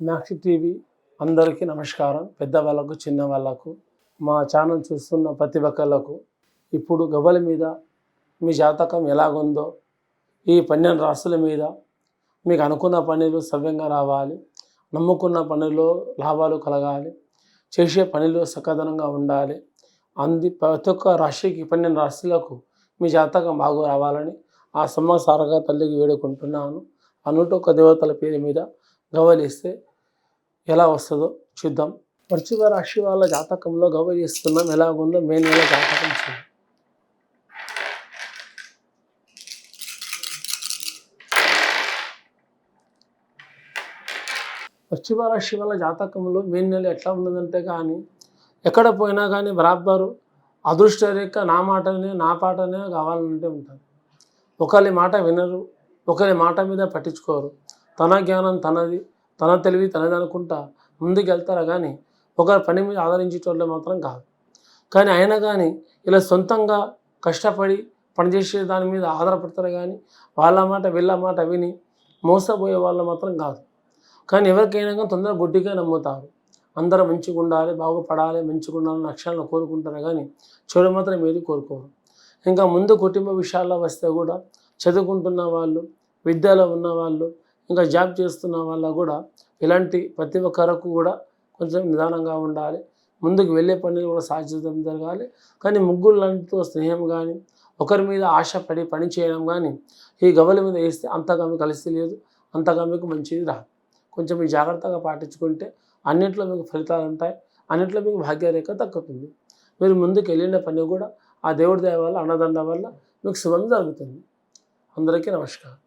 Maxi TV అందరికీ నమస్కారం. పెద్దవాళ్ళకు చిన్న వాళ్ళకు మా ఛానల్ చూస్తున్న ప్రతి ఒక్కళ్ళకు ఇప్పుడు గవ్వల మీద మీ జాతకం ఎలాగుందో ఈ పన్నెండు రాసుల మీద మీకు అనుకున్న పనులు సవ్యంగా రావాలి నమ్ముకున్న పనుల్లో లాభాలు కలగాలి చేసే పనిలో సకదనంగా ఉండాలి. అంది ప్రతి ఒక్క రాశికి పన్నెండు రాశులకు మీ జాతకం బాగు రావాలని ఆ సమ్మసారగా తల్లికి వేడుకుంటున్నాను. ఆ ఒక దేవతల పేరు మీద గౌరవిస్తే ఎలా వస్తుందో చూద్దాం. వృశ్చిక రాశి వాళ్ళ జాతకంలో ఎలా ఎలాగుందో మే నెల జాతకం చూద్దాం. వృశ్చిక రాశి వాళ్ళ జాతకంలో మే నెల ఎట్లా ఉన్నదంటే కానీ ఎక్కడ పోయినా కానీ బరాబరు అదృష్ట రేఖ నా మాటనే నా పాటనే కావాలంటే ఉంటుంది ఒకరి మాట వినరు ఒకరి మాట మీద పట్టించుకోరు. తన జ్ఞానం తనది తన తెలివి తనది అనుకుంటా ముందుకెళ్తారా కానీ ఒకరి పని మీద ఆదరించేటోళ్ళు మాత్రం కాదు. కానీ అయినా కానీ ఇలా సొంతంగా కష్టపడి పనిచేసే దాని మీద ఆధారపడతారు కానీ వాళ్ళ మాట వీళ్ళ మాట విని మోసపోయే వాళ్ళు మాత్రం కాదు. కానీ ఎవరికైనా కానీ తొందరగా గుడ్డిగా నమ్ముతారు. అందరూ మంచిగా ఉండాలి బాగుపడాలి మంచిగా ఉండాలని అక్షరాలను కోరుకుంటారు కానీ చెడు మాత్రం ఏది కోరుకోరు. ఇంకా ముందు కుటుంబ విషయాల్లో వస్తే కూడా చదువుకుంటున్న వాళ్ళు విద్యలో ఉన్న వాళ్ళు ఇంకా జాబ్ చేస్తున్న వాళ్ళ కూడా ఇలాంటి ప్రతి ఒక్కరకు కూడా కొంచెం నిదానంగా ఉండాలి. ముందుకు వెళ్ళే పనులు కూడా సాధ్యం జరగాలి. కానీ ముగ్గురులతో స్నేహం కానీ ఒకరి మీద ఆశపడి పని చేయడం కానీ ఈ గవల మీద వేస్తే అంతగా మీకు కలిసి లేదు అంతగా మీకు మంచిది రాదు. కొంచెం జాగ్రత్తగా పాటించుకుంటే అన్నింటిలో మీకు ఫలితాలు ఉంటాయి అన్నింటిలో మీకు భాగ్యరేఖ తగ్గుతుంది మీరు ముందుకు వెళ్ళిన పని కూడా ఆ దేవుడి దయ వల్ల అన్నదండ వల్ల మీకు శుభం జరుగుతుంది. అందరికీ నమస్కారం.